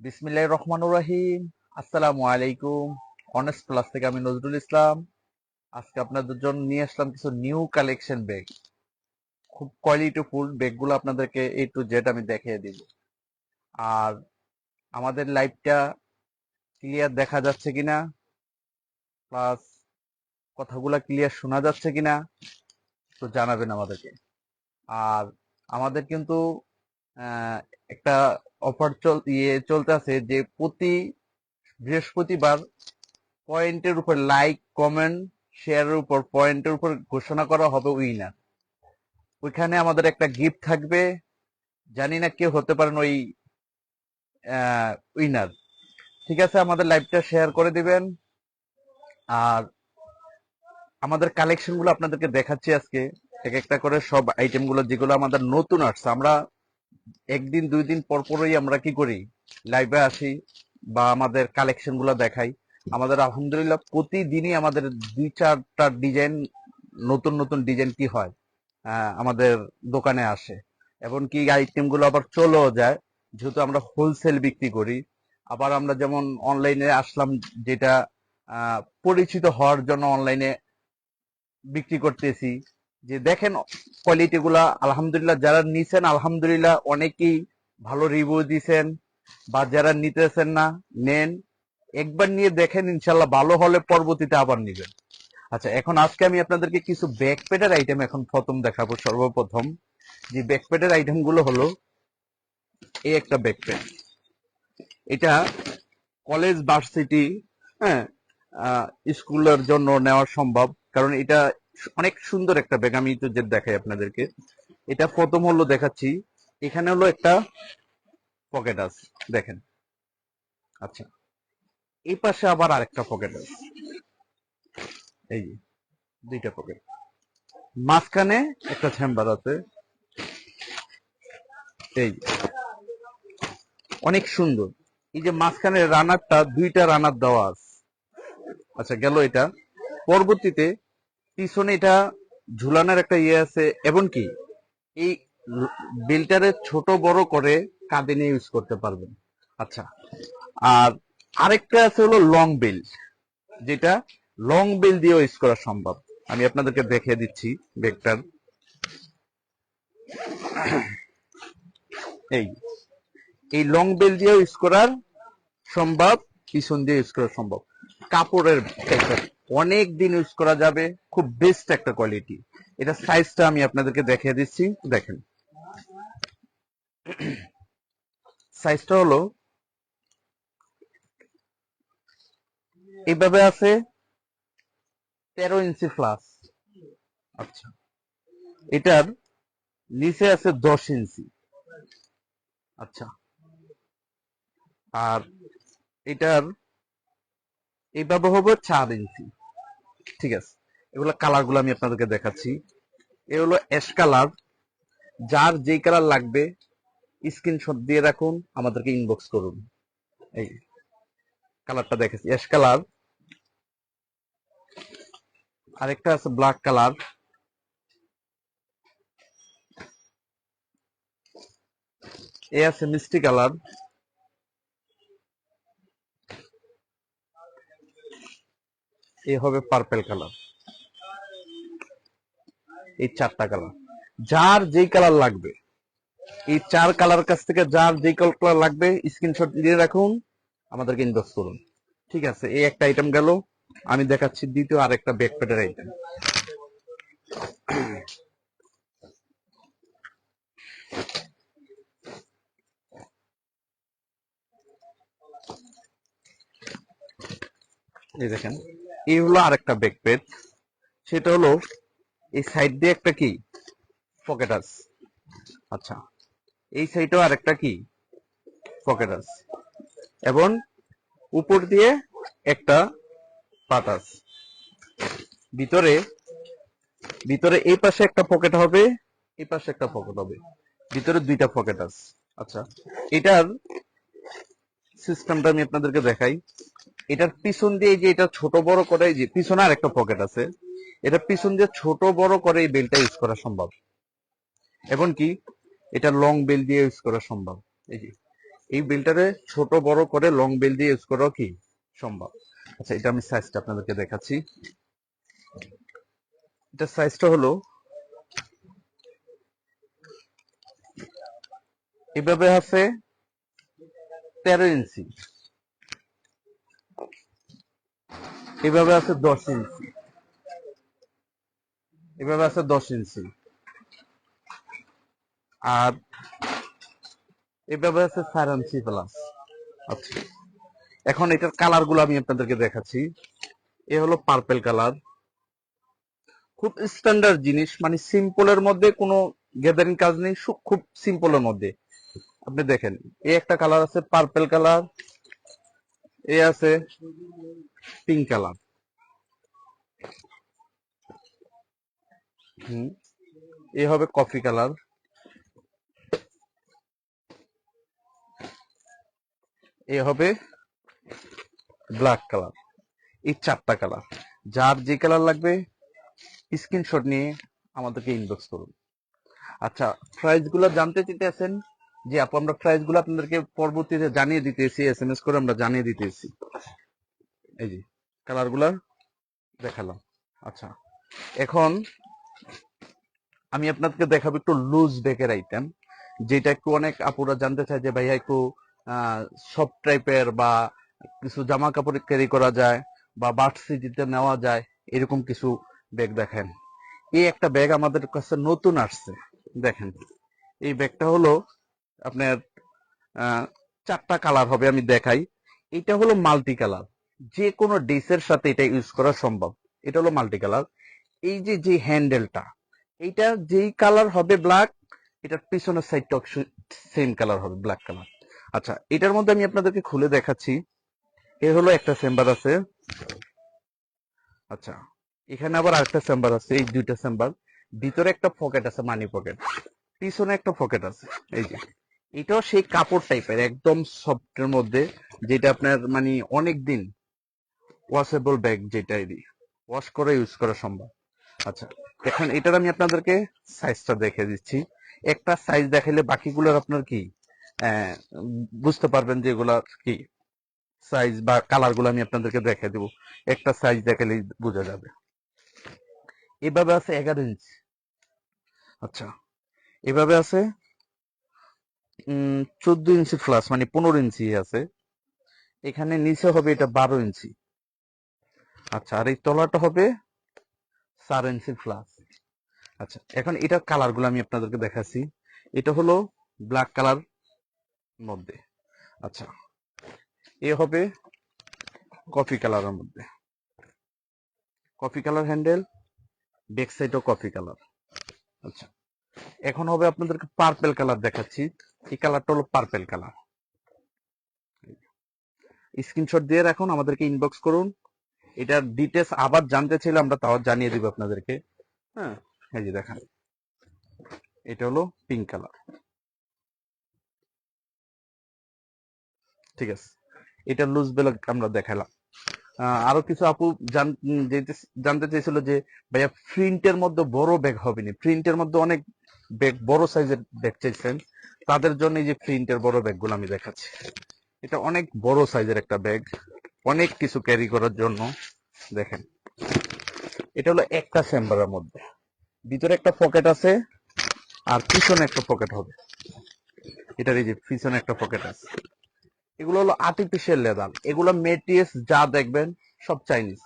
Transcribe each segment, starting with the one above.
বিসমিল্লাহ রহমানুর রাহিম। আসসালামু আলাইকুম। অনেস্ট প্লাস থেকে আমি নজরুল ইসলাম। আজকে আপনাদের জন্য নিয়ে আসলাম কিছু নিউ কালেকশন ব্যাগ খুব কোয়ালিটি কোয়ালিটিফুল ব্যাগগুলো আপনাদেরকে এ টু জেড আমি দেখিয়ে দিব। আর আমাদের লাইভটা ক্লিয়ার দেখা যাচ্ছে কিনা? প্লাস কথাগুলা ক্লিয়ার শোনা যাচ্ছে কিনা? তো জানাবেন আমাদেরকে। আর আমাদের কিন্তু একটা অফার চল ইয়ে চলতে আছে যে প্রতি বৃহস্পতিবার পয়েন্টের উপর লাইক কমেন্ট শেয়ারের উপর পয়েন্টের উপর ঘোষণা করা হবে উইনার ওইখানে আমাদের একটা গিফট থাকবে। জানি না কেউ হতে পারেন ওই উইনার ঠিক আছে, আমাদের লাইভটা শেয়ার করে দিবেন। আর আমাদের কালেকশনগুলো আপনাদেরকে দেখাচ্ছি আজকে। এক একটা করে সব আইটেমগুলো যেগুলো আমাদের নতুন আসছে। আমরা একদিন, দুই দিন পর পরই আমরা কি করি? লাইভে আসি বা আমাদের কালেকশনগুলো দেখাই। আমাদের আলহামদুলিল্লাহ প্রতিদিনই আমাদের দুই চারটা ডিজাইন নতুন নতুন ডিজাইন কি হয় আমাদের দোকানে আসে। এবং কি আইটেমগুলো আবার চলেও যায়, যেহেতু আমরা হোলসেল বিক্রি করি। আবার আমরা যেমন অনলাইনে আসলাম, যেটা পরিচিত হওয়ার জন্য অনলাইনে বিক্রি করতেছি। যে দেখেন কোয়ালিটি গুলা, আলহামদুলিল্লাহ যারা নিছেন, আলহামদুলিল্লাহ অনেকেই ভালো রিভিউ দিছেন বা যারা নিতেছেন না, নেন। একবার নিয়ে দেখেন ইনশাল্লাহ ভালো হলে পরবর্তীতে আবার নিবেন। আচ্ছা এখন আজকে আমি আপনাদেরকে কিছু ব্যাকপ্যাডের আইটেম এখন প্রথম দেখাবো সর্বপ্রথম। যে ব্যাকপ্যাডের আইটেমগুলো হলো এই একটা ব্যাকপ্যাড এটা কলেজ ভার্সিটি হ্যাঁ স্কুলের জন্য নেওয়া সম্ভব। কারণ এটা অনেক সুন্দর একটা ব্যাগ আমি তো যে দেখাই আপনাদেরকে। এটা প্রথম হলো দেখাচ্ছি। এখানে হলো একটা পকেট আছে দেখেন। আচ্ছা। এই পাশে আবার আরেকটা পকেট আছে এই যে, দুইটা পকেট মাঝখানে একটা চেম্বার আছে। এই অনেক সুন্দর। এই যে মাঝখানে রানারটা দুইটা রানার দেওয়া আছে। আচ্ছা গেল এটা। পরবর্তীতে পিছনে এটা ঝুলানোর একটা ইয়ে আছে, এবং কি? এই বেলটারে ছোট বড় করে কাঁদে নিয়ে ইউজ করতে পারবেন। আচ্ছা আর আরেকটা আছে হলো লং বেল যেটা লং বেল দিয়েও ইউজ করা সম্ভব। আমি আপনাদেরকে দেখিয়ে দিচ্ছি ব্যাগটার এই এই লং বেল দিয়ে ইউজ করার সম্ভব, পিছন দিয়ে ইউজ করা সম্ভব। কাপড়ের অনেক দিন ইউজ করা যাবে, খুব বেস্ট একটা কোয়ালিটি এটা সাইজটা আমি আপনাদেরকে দেখিয়ে দিচ্ছি, দেখেন। সাইজটা হলো এইভাবে আছে, তেরো ইঞ্চি প্লাস আচ্ছা। এটার নিচে আছে দশ ইঞ্চি। আচ্ছা। আর এটার এইভাবে হবে চার ইঞ্চি। ঠিক আছে? এগুলো কালারগুলো আমি আপনাদেরকে দেখাচ্ছি। এ হলো অ্যাশ কালার যার যেই কালার লাগবে স্ক্রিনশট দিয়ে রাখুন, আমাদেরকে ইনবক্স করুন। এই কালারটা দেখেছি অ্যাশ কালার আরেকটা আছে ব্ল্যাক কালার এ আছে মিষ্টি কালার এ হবে পার্পেল কালার এই চারটা কালার যার যেই কালার লাগবে, এই চার কালার কাছ থেকে যার যেই কালার লাগবে স্ক্রিনশট দিয়ে রাখুন, আমাদেরকে ইনবক্স করুন। ঠিক আছে, এই একটা আইটেম গেল, আমি দেখাচ্ছি দ্বিতীয় আরেকটা ব্যাকপ্যাডের আইটেম এই দেখেন এই হলো আরেকটা ব্যাকপ্যাড সেটা হলো এই সাইড দিয়ে একটা কি? পকেট আছে আচ্ছা এই সাইডেও আরেকটা কি? পকেট আছে এবং উপর দিয়ে একটা পাত আছে। ভিতরে ভিতরে এই পাশে একটা পকেট হবে, এই পাশে একটা পকেট হবে। ভিতরে দুইটা পকেট আছে। আচ্ছা এটার সিস্টেমটা আমি আপনাদেরকে দেখাই। এটার পিছন দিয়ে যে এটা ছোট বড় করে যে পিছনে আর একটা পকেট আছে এটা পিছন দিয়ে ছোট বড় করে এই বেলটা ইউজ করা সম্ভব। এবং কি? এটা লং বেল দিয়ে ইউজ করা সম্ভব। এই যে, এই বেলটারে ছোট বড় করে লং বেল দিয়ে ইউজ করা কি? সম্ভব। আচ্ছা এটা আমি সাইজটা আপনাদেরকে দেখাচ্ছি। এটা সাইজটা হলো এভাবে আছে তেরো ইঞ্চি। এভাবে আছে দশ ইঞ্চি। এভাবে আছে দশ ইঞ্চি। আর এভাবে আছে চার ইঞ্চি প্লাস আচ্ছা। এখন এটার কালারগুলো আমি আপনাদেরকে দেখাচ্ছি। এ হলো পার্পেল কালার খুব স্ট্যান্ডার্ড জিনিস মানে সিম্পলের মধ্যে কোনো গ্যাদারিং কাজ নেই খুব সিম্পলের মধ্যে। আপনি দেখেন এই একটা কালার আছে পার্পেল কালার এ আছে পিঙ্ক কালার হুম, এ হবে কফি কালার এ হবে ব্ল্যাক কালার এই চারটা কালার যার যে কালার লাগবে স্ক্রিনশট নিয়ে আমাদেরকে ইনবক্স করুন। আচ্ছা প্রাইসগুলো জানতে চাইতেছেন যে আপু, আমরা প্রাইসগুলো আপনাদেরকে পরবর্তীতে জানিয়ে দিতেছি এস এম এস করে আমরা জানিয়ে দিতেছি। এই যে কালারগুলা দেখালাম। আচ্ছা এখন আমি আপনাদেরকে দেখাবো একটু লুজ ব্যাগের আইটেম যেটা একটু অনেক আপুরা জানতে চায় যে ভাইয়া একটু সফট টাইপের বা কিছু জামা কাপড় ক্যারি করা যায় বা ভার্সিটিতে নেওয়া যায়, এরকম কিছু ব্যাগ দেখেন। এই একটা ব্যাগ আমাদের কাছে নতুন আসছে, দেখেন। এই ব্যাগটা হলো আপনার চারটা কালার হবে আমি দেখাই। এটা হলো মাল্টি কালার যে কোনো ডিসের সাথে এটা ইউজ করা সম্ভব। এটা হলো মাল্টি কালার এই যে যে হ্যান্ডেলটা এইটা যেই কালার হবে ব্ল্যাক এটার পিছনের সাইডটা সেম কালার হবে ব্ল্যাক কালার আচ্ছা এটার মধ্যে আমি আপনাদেরকে খুলে দেখাচ্ছি। এ হলো একটা চেম্বার আছে। আচ্ছা এখানে আবার আরেকটা চেম্বার আছে, এই দুইটা চেম্বার ভিতরে একটা পকেট আছে মানি পকেট পিছনে একটা পকেট আছে, এই যে। এটাও সেই কাপড় টাইপের একদম সফটের মধ্যে, যেটা আপনার মানে অনেক দিন ওয়াশেবল ব্যাগ যেটা এদি ওয়াশ করে ইউজ করা সম্ভব। আচ্ছা এখন এটার আমি আপনাদেরকে সাইজটা দেখে দিচ্ছি। একটা সাইজ দেখাইলে বাকিগুলোর আপনার কি? বুঝতে পারবেন যে এগুলার কি সাইজ বা কালারগুলো আমি আপনাদেরকে দেখে দেবো। একটা সাইজ দেখালে বোঝা যাবে। এভাবে আছে এগারো ইঞ্চি আচ্ছা এভাবে আছে চোদ্দ ইঞ্চি প্লাস মানে পনেরো ইঞ্চি আছে। এখানে নিচে হবে এটা বারো ইঞ্চি। আচ্ছা আর এই তলাটা হবে চার ইঞ্চি প্লাস আচ্ছা এখন এটার কালারগুলো আমি আপনাদেরকে দেখাচ্ছি। এটা হলো ব্ল্যাক কালার মধ্যে। আচ্ছা এ হবে কফি কালারের মধ্যে। কফি কালার হ্যান্ডেল ব্যাক সাইডও কফি কালার আচ্ছা এখন হবে আপনাদেরকে পার্পেল কালার দেখাচ্ছি। এই কালারটা হলো পার্পেল কালার স্ক্রিনশট দিয়ে রাখুন, আমাদেরকে ইনবক্স করুন। এটার ডিটেলস আবার জানতে চাইলে আমরা তাও জানিয়ে দিব আপনাদেরকে। হ্যাঁ এই যে দেখেন। এটা হলো পিঙ্ক কালার ঠিক আছে। এটা লুজ বেলক আমরা দেখালাম। আরও কিছু আপু জান- জানতে চাইছিল যে, ভাইয়া প্রিন্টের মধ্যে বড় ব্যাগ হবে না প্রিন্টের মধ্যে অনেক ব্যাগ বড় সাইজের ব্যাগ চাইছেন। তাদের জন্য এই যে প্রিন্টের বড় ব্যাগগুলো আমি দেখাচ্ছি। এটা অনেক বড় সাইজের একটা ব্যাগ। অনেক কিছু ক্যারি করার জন্য, দেখেন। এটা হলো একটা চেম্বারের মধ্যে। ভিতরে একটা পকেট আছে, আর পিছনে একটা পকেট হবে। এটার এই যে পিছনে একটা পকেট আছে। এগুলো হলো আর্টিফিশিয়াল লেদার এগুলো মেটিএস যা দেখবেন, সব চাইনিজ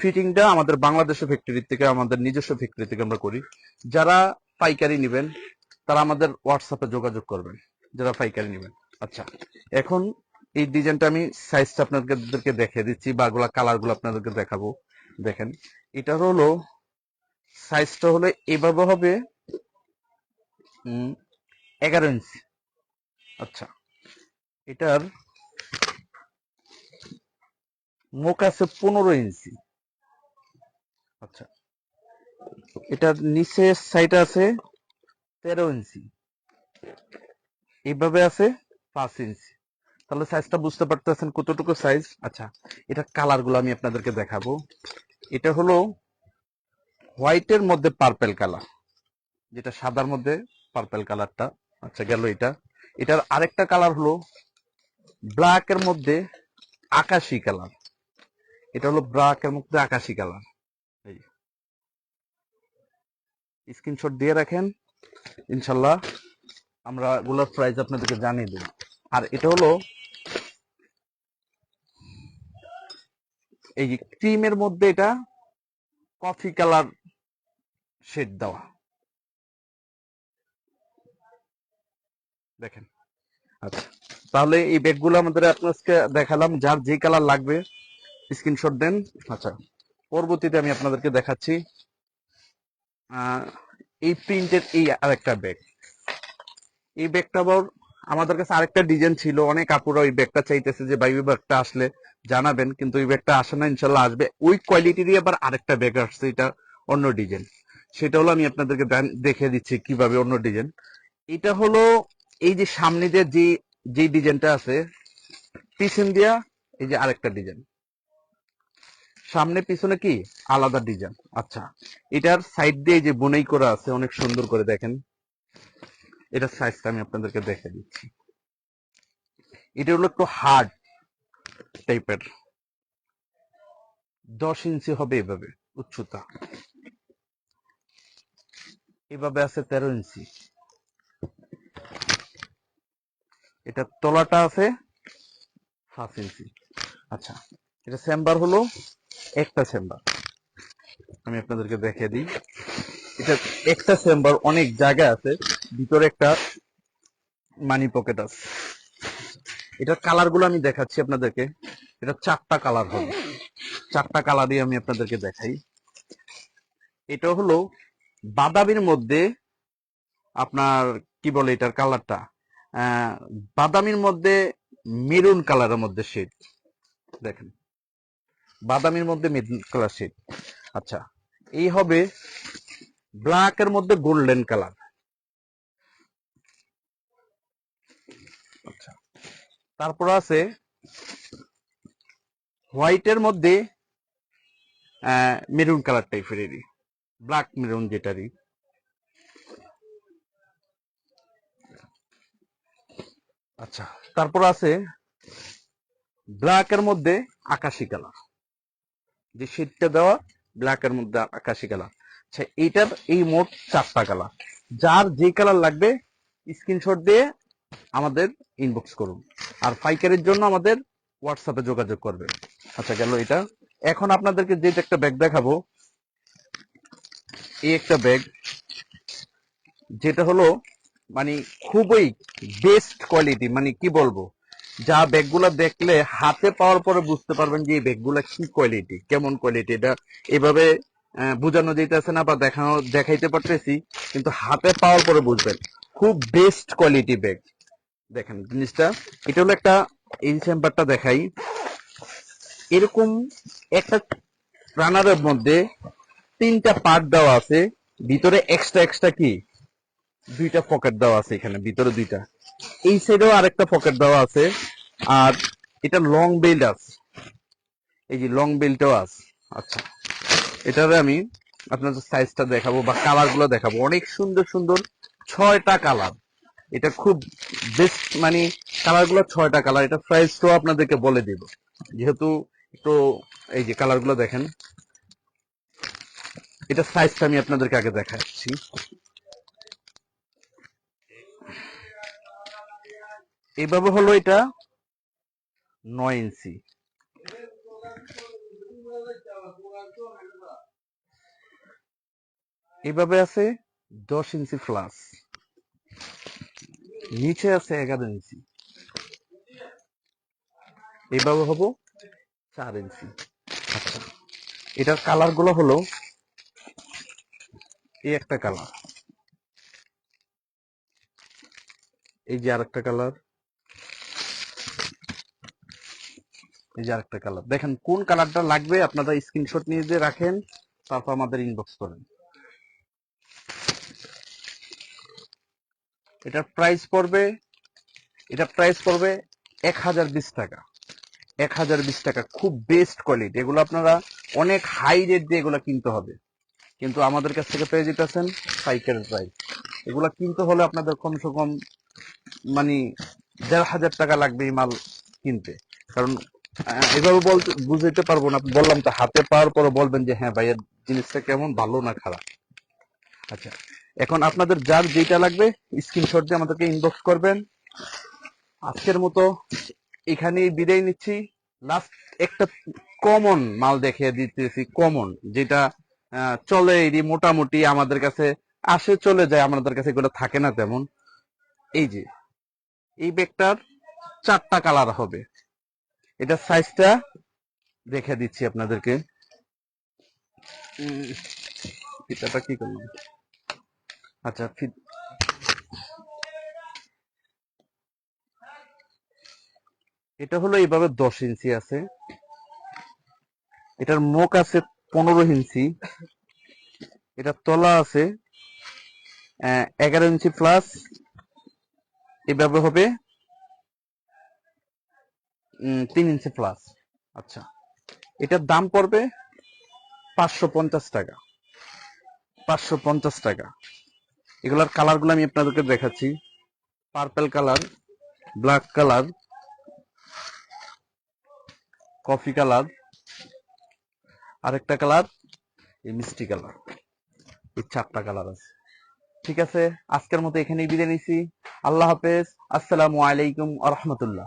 ফিটিংটা আমাদের বাংলাদেশের ফ্যাক্টরি থেকে, আমাদের নিজস্ব ফ্যাক্টরি থেকে আমরা করি। যারা পাইকারি নেবেন তারা আমাদের হোয়াটসঅ্যাপে যোগাযোগ করবেন, যারা পাইকারি নেবেন। আচ্ছা এখন এই ডিজাইনটা আমি সাইজটা আপনাদেরকে দেখে দিচ্ছি, বা গুলা কালারগুলো আপনাদেরকে দেখাবো। দেখেন এটার হলো সাইজটা হলো এভাবে হবে এগারো ইঞ্চি আচ্ছা এটার মুখ আছে পনেরো ইঞ্চি আচ্ছা এটার নিচে সাইড আছে তেরো ইঞ্চি। এইভাবে আছে পাঁচ ইঞ্চি। তাহলে সাইজটা বুঝতে পারতেছেন কতটুকু সাইজ আচ্ছা এটা কালারগুলো আমি আপনাদেরকে দেখাবো। এটা হলো হোয়াইটের মধ্যে পার্পেল কালার যেটা সাদার মধ্যে পার্পেল কালারটা আচ্ছা গেল এটা। এটার আরেকটা কালার হলো ব্ল্যাক এর মধ্যে আকাশি কালার এটা হলো ব্ল্যাক এর মধ্যে আকাশি কালার স্ক্রিনশট দিয়ে রাখেন। ইনশাল্লাহ আমরা গুলার প্রাইস আপনাদেরকে জানিয়ে দেব। আর এটা হলো এই ক্রিমের মধ্যে এটা কফি কালার শেড দেওয়া। দেখেন। আচ্ছা তাহলে এই ব্যাগগুলো আমাদের আপনাকে দেখালাম, যার যে কালার লাগবে স্ক্রিনশট দেন। আচ্ছা পরবর্তীতে আমি আপনাদেরকে দেখাচ্ছি। এই প্রিন্টের এই আরেকটা ব্যাগ এই ব্যাগটা আবার আমাদের কাছে আরেকটা ডিজাইন ছিল। অনেক আপুরা ওই ব্যাগটা চাইতেছে যে, ভাই, ওই ব্যাগটা আসলে জানাবেন। কিন্তু ওই ব্যাগটা আসে না, ইনশাল্লাহ আসবে। ওই কোয়ালিটিরই আবার আরেকটা ব্যাগ আসছে, এটা অন্য ডিজাইন সেটা হলো আমি আপনাদেরকে দেখে দিচ্ছি কীভাবে অন্য ডিজাইন এটা হলো এই যে সামনে যে যে ডিজাইনটা আছে, পিছন দিয়া এই যে আরেকটা ডিজাইন সামনে, পিছনে কি? আলাদা ডিজাইন আচ্ছা এটার সাইড দিয়ে যে বুনাই করা আছে, অনেক সুন্দর করে দেখেন। এটার সাইজটা আমি আপনাদেরকে দেখে দিচ্ছি। এটা হলো একটু হার্ড টাইপের দশ ইঞ্চি হবে এভাবে, উচ্চতা। এভাবে আছে তেরো ইঞ্চি। এটা তলাটা আছে হাফ ইঞ্চি। আচ্ছা এটা চেম্বার হলো একটা চেম্বার আমি আপনাদেরকে দেখিয়ে দিই। এটা একটা চেম্বার অনেক জায়গা আছে, ভিতরে একটা মানি পকেট আছে। এটার কালারগুলো আমি দেখাচ্ছি আপনাদেরকে। এটা চারটা কালার হবে। চারটা কালারই আমি আপনাদেরকে দেখাই। এটা হলো বাদামির মধ্যে আপনার, কি বলে এটার কালারটা বাদামির মধ্যে মেরুন কালারের মধ্যে শেড দেখেন। বাদামির মধ্যে মেরুন কালার শেড আচ্ছা এই হবে ব্ল্যাক এর মধ্যে গোল্ডেন কালার আচ্ছা তারপর আছে হোয়াইটের মধ্যে মেরুন কালার টাইপের এরই। ব্ল্যাক মেরুন যেটারই। আচ্ছা তারপর আছে ব্ল্যাক এর মধ্যে আকাশি কালার যে শেডটা দেওয়া ব্ল্যাক এর মধ্যে আকাশি কালার আচ্ছা এইটার এই মোট চারটা কালার যার যে কালার লাগবে স্ক্রিনশট দিয়ে আমাদের ইনবক্স করুন। আর পাইকারির জন্য আমাদের হোয়াটসঅ্যাপে যোগাযোগ করবে আচ্ছা গেল এটা। এখন আপনাদেরকে যে একটা ব্যাগ দেখাবো। এই একটা ব্যাগ যেটা হলো মানে খুবই বেস্ট কোয়ালিটি মানে কি বলব? যা ব্যাগগুলা দেখলে হাতে পাওয়ার পরে বুঝতে পারবেন যে এই ব্যাগগুলা কি কোয়ালিটি কেমন কোয়ালিটি এটা এভাবে বোঝানো যেতেছে না বা দেখানো, দেখাইতে পারতেছি, কিন্তু হাতে পাওয়ার পরে বুঝবেন। খুব বেস্ট কোয়ালিটি ব্যাগ দেখেন জিনিসটা, এটা হলো একটা, এই চেম্বারটা দেখাই, এরকম একটা রানারের মধ্যে তিনটা পার্ট দেওয়া আছে, ভিতরে এক্সট্রা এক্সট্রা কি? দুইটা পকেট দেওয়া আছে এখানে, ভিতরে দুইটা। এই সাইডেও আরেকটা পকেট দেওয়া আছে। আর এটা লং বেল্ট আছে। এই যে লং বেল্টও আছে। আচ্ছা এটার আমি আপনাদের সাইজটা দেখাবো বা কালারগুলো দেখাবো। অনেক সুন্দর সুন্দর ছয়টা কালার এটা খুব বেস্ট মানে কালারগুলো ছয়টা কালার এটা প্রাইসটাও আপনাদেরকে বলে দিব। যেহেতু একটু এই যে কালারগুলো দেখেন। এটা সাইজটা আমি আপনাদেরকে আগে দেখাচ্ছি। এইভাবে হলো এটা নয় ইঞ্চি। এইভাবে আছে দশ ইঞ্চি প্লাস নিচে আছে এগারো ইঞ্চি। এইভাবে হব চার ইঞ্চি। আচ্ছা এটার কালারগুলো হলো এই একটা কালার এই যে আর একটা কালার এই যে আরেকটা কালার দেখেন, কোন কালারটা লাগবে আপনারা স্ক্রিনশট নিয়ে দিয়ে রাখেন, তারপর আমাদের ইনবক্স করেন। এটার প্রাইস পড়বে এটা প্রাইস পড়বে এক হাজার বিশ টাকা। এক হাজার বিশ টাকা, খুব বেস্ট কোয়ালিটি এগুলো আপনারা অনেক হাই রেট দিয়ে এগুলো কিনতে হবে। কিন্তু আমাদের কাছ থেকে পেয়ে যেতেছেন পাইকারি প্রাইস এগুলা কিনতে হলে আপনাদের কমসে কম মানে দেড় হাজার টাকা লাগবে এই মাল কিনতে। কারণ এভাবে বলতে বুঝাইতে পারব না। বললাম তো, হাতে পাওয়ার পরে বলবেন যে হ্যাঁ ভাইয়ের জিনিসটা কেমন, ভালো না খারাপ? আচ্ছা এখন আপনাদের যার যেটা লাগবে স্ক্রিনশট দিয়ে আমাদেরকে ইনবক্স করবেন। আজকের মতো এখানেই বিদায় নিচ্ছি। লাস্ট একটা কমন মাল দেখিয়ে দিতেছি কমন যেটা চলে এরই মোটামুটি আমাদের কাছে আসে, চলে যায়, আমাদের কাছে এগুলো থাকে না তেমন। এই যে, এই ব্যাগটার চারটা কালার হবে। এটা সাইজটা দেখে দিচ্ছি আপনাদেরকে। ফিতাটা কি করলাম? আচ্ছা এটা হলো এইভাবে দশ ইঞ্চি আছে। এটার মুখ আছে পনেরো ইঞ্চি। এটা তলা আছে এগারো ইঞ্চি প্লাস এভাবে হবে তিন ইঞ্চি প্লাস আচ্ছা। এটার দাম পড়বে পাঁচশো পঞ্চাশ টাকা। পাঁচশো পঞ্চাশ টাকা। এগুলার কালারগুলো আমি আপনাদেরকে দেখাচ্ছি। Purple colour black colour coffee colour আরেকটা কালার এই মিষ্টি কালার এই চারটা কালার আছে। ঠিক আছে? আজকের মতো এখানেই বিদায় নিছি। আল্লাহ হাফেজ। আসসালামু আলাইকুম আ